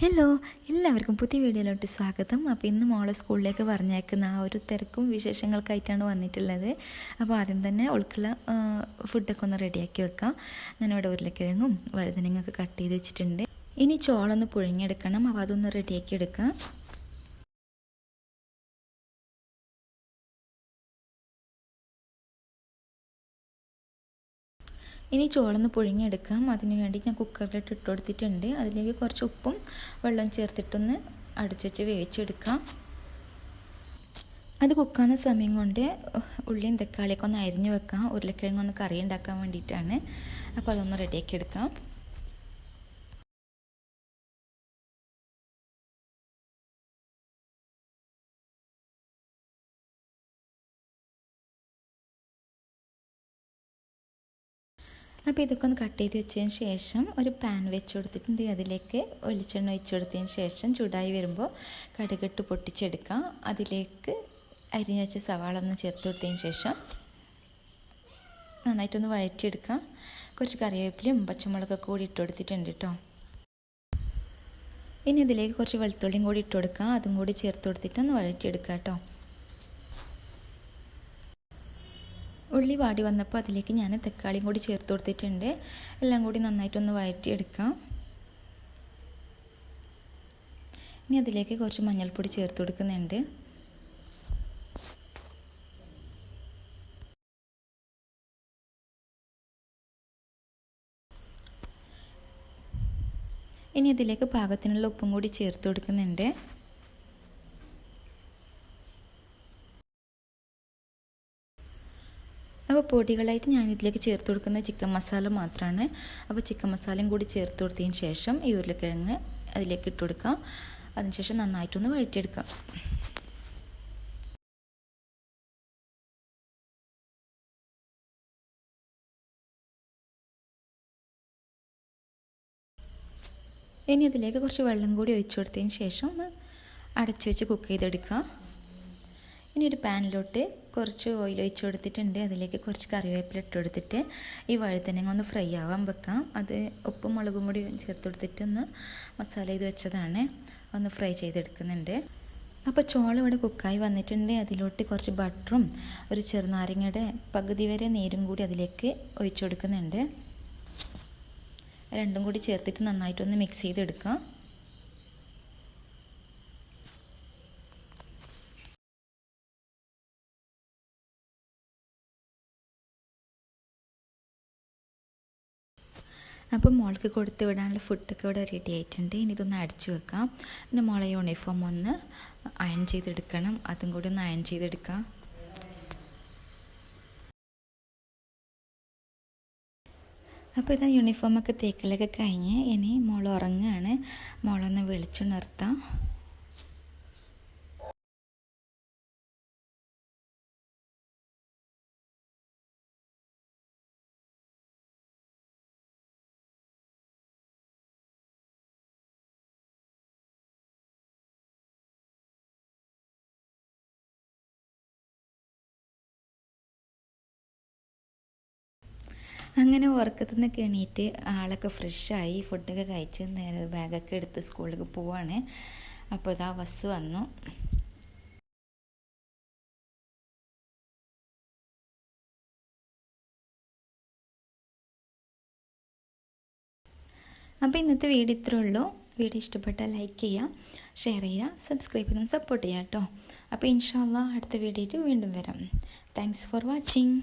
Hello എല്ലാവർക്കും പുതിയ വീഡിയോയിലോട്ട് സ്വാഗതം. അപ്പോൾ ഇന്ന് മോളെ സ്കൂളിലേക്ക് പറഞ്ഞേക്കുന്ന ആ ഒരു തിരക്കും വിശേഷങ്ങൾക്കായിട്ടാണ് വന്നിട്ടുള്ളത്. അപ്പോൾ ആദ്യം തന്നെ ഉൾക്കുള്ള ഫുഡൊക്കെ ഒന്ന് റെഡിയാക്കി വെക്കാം. ഞാനിവിടെ ഉരുളക്കിഴങ്ങും വഴുതനങ്ങൊക്കെ കട്ട് ചെയ്ത് വെച്ചിട്ടുണ്ട്. ഇനി ചോളൊന്ന് പുഴുങ്ങിയെടുക്കണം. അപ്പോൾ അതൊന്ന് റെഡിയാക്കി എടുക്കാം. ഇനി ചോളൊന്ന് പുഴുങ്ങിയെടുക്കാം. അതിന് വേണ്ടി ഞാൻ കുക്കറിലിട്ട് ഇട്ട് കൊടുത്തിട്ടുണ്ട് അതിലേക്ക് കുറച്ച് ഉപ്പും വെള്ളം ചേർത്തിട്ടൊന്ന് അടച്ചു വെച്ച് വേവിച്ചെടുക്കാം. അത് കുക്കാവുന്ന സമയം കൊണ്ട് ഉള്ളിയും തക്കാളിയൊക്കെ ഒന്ന് അരിഞ്ഞു വെക്കാം. ഉരുളക്കിഴങ്ങ് ഒന്ന് കറി ഉണ്ടാക്കാൻ വേണ്ടിയിട്ടാണ്. അപ്പോൾ അതൊന്ന് റെഡിയാക്കി എടുക്കാം. അപ്പോൾ ഇതൊക്കെ ഒന്ന് കട്ട് ചെയ്ത് വെച്ചതിന് ശേഷം ഒരു പാൻ വെച്ച് കൊടുത്തിട്ടുണ്ട്. അതിലേക്ക് വെളിച്ചെണ്ണ ഒഴിച്ച് കൊടുത്തതിന് ശേഷം ചൂടായി വരുമ്പോൾ കടുകിട്ട് പൊട്ടിച്ചെടുക്കാം. അതിലേക്ക് അരിഞ്ഞ് വെച്ച സവാള ഒന്ന് ചേർത്ത് കൊടുത്തതിന് ശേഷം നന്നായിട്ടൊന്ന് വഴറ്റിയെടുക്കാം. കുറച്ച് കറിവേപ്പിലയും പച്ചമുളകൊക്കെ കൂടി ഇട്ട് കൊടുത്തിട്ടുണ്ട് കേട്ടോ. ഇനി ഇതിലേക്ക് കുറച്ച് വെളുത്തുള്ളിയും കൂടി ഇട്ട് കൊടുക്കാം. അതും കൂടി ചേർത്ത് കൊടുത്തിട്ട് ഒന്ന് വഴറ്റിയെടുക്കാം കേട്ടോ. ഉള്ളി വാടി വന്നപ്പോൾ അതിലേക്ക് ഞാൻ തക്കാളിയും കൂടി ചേർത്ത് കൊടുത്തിട്ടുണ്ട്. എല്ലാം കൂടി നന്നായിട്ടൊന്ന് വഴറ്റിയെടുക്കാം. ഇനി അതിലേക്ക് കുറച്ച് മഞ്ഞൾപ്പൊടി ചേർത്ത് കൊടുക്കുന്നുണ്ട്. ഇനി ഇതിലേക്ക് പാകത്തിനുള്ള ഉപ്പും കൂടി ചേർത്ത് കൊടുക്കുന്നുണ്ട്. അപ്പോൾ പൊടികളായിട്ട് ഞാൻ ഇതിലേക്ക് ചേർത്ത് കൊടുക്കുന്ന ചിക്കൻ മസാല മാത്രമാണ്. അപ്പോൾ ചിക്കൻ മസാലയും കൂടി ചേർത്ത് കൊടുത്തതിന് ശേഷം ഈ ഉരുളക്കിഴങ്ങ് അതിലേക്ക് ഇട്ട് കൊടുക്കാം. അതിനുശേഷം നന്നായിട്ടൊന്ന് വഴറ്റിയെടുക്കാം. ഇനി അതിലേക്ക് കുറച്ച് വെള്ളം കൂടി ഒഴിച്ചു കൊടുത്തതിന് ശേഷം ഒന്ന് അടച്ചു വെച്ച് കുക്ക് ചെയ്തെടുക്കാം. ഇനി ഒരു പാനിലോട്ട് കുറച്ച് ഓയിൽ ഒഴിച്ച് കൊടുത്തിട്ടുണ്ട്. അതിലേക്ക് കുറച്ച് കറിവേപ്പില ഇട്ട് കൊടുത്തിട്ട് ഈ വഴുതനങ്ങ ഒന്ന് ഫ്രൈ ആവാൻ വെക്കാം. അത് ഉപ്പും മുളകും കൂടി ചേർത്ത് കൊടുത്തിട്ട് ഒന്ന് മസാല ചെയ്ത് വെച്ചതാണ്. ഒന്ന് ഫ്രൈ ചെയ്തെടുക്കുന്നുണ്ട്. അപ്പോൾ ചോളം ഇവിടെ കുക്കായി വന്നിട്ടുണ്ട്. അതിലോട്ട് കുറച്ച് ബട്ടറും ഒരു ചെറുനാരങ്ങയുടെ പകുതി വരെ നീരും കൂടി അതിലേക്ക് ഒഴിച്ചു കൊടുക്കുന്നുണ്ട്. രണ്ടും കൂടി ചേർത്തിട്ട് നന്നായിട്ടൊന്ന് മിക്സ് ചെയ്തെടുക്കാം. അപ്പം മോൾക്ക് കൊടുത്ത് വിടാനുള്ള ഫുഡൊക്കെ ഇവിടെ റെഡി ആയിട്ടുണ്ട്. ഇനി ഇതൊന്ന് അടിച്ചു വെക്കാം. പിന്നെ മോളെ യൂണിഫോം ഒന്ന് അയൺ ചെയ്തെടുക്കണം. അതും കൂടി ഒന്ന് അയൺ ചെയ്തെടുക്കാം. അപ്പോൾ ഇതാ യൂണിഫോമൊക്കെ തേക്കലൊക്കെ കഴിഞ്ഞ് ഇനി മോൾ ഉറങ്ങുകയാണ്. മോളൊന്ന് വിളിച്ചുണർത്താം. അങ്ങനെ ഉറക്കത്തിൽ നിന്നൊക്കെ എണീറ്റ് ആളൊക്കെ ഫ്രഷായി ഫുഡൊക്കെ കഴിച്ച് നേരെ ബാഗൊക്കെ എടുത്ത് സ്കൂളിലേക്ക് പോവാണ്. അപ്പോൾ ഇതാ ബസ് വന്നു. അപ്പോൾ ഇന്നത്തെ വീഡിയോ ഇത്രേ ഉള്ളൂ. വീഡിയോ ഇഷ്ടപ്പെട്ടാൽ ലൈക്ക് ചെയ്യുക ഷെയർ ചെയ്യുക സബ്സ്ക്രൈബ് ചെയ്ത് സപ്പോർട്ട് ചെയ്യുക കേട്ടോ അപ്പോൾ ഇൻഷാല്ല അടുത്ത വീഡിയോ വീണ്ടും വരാം. Thanks for watching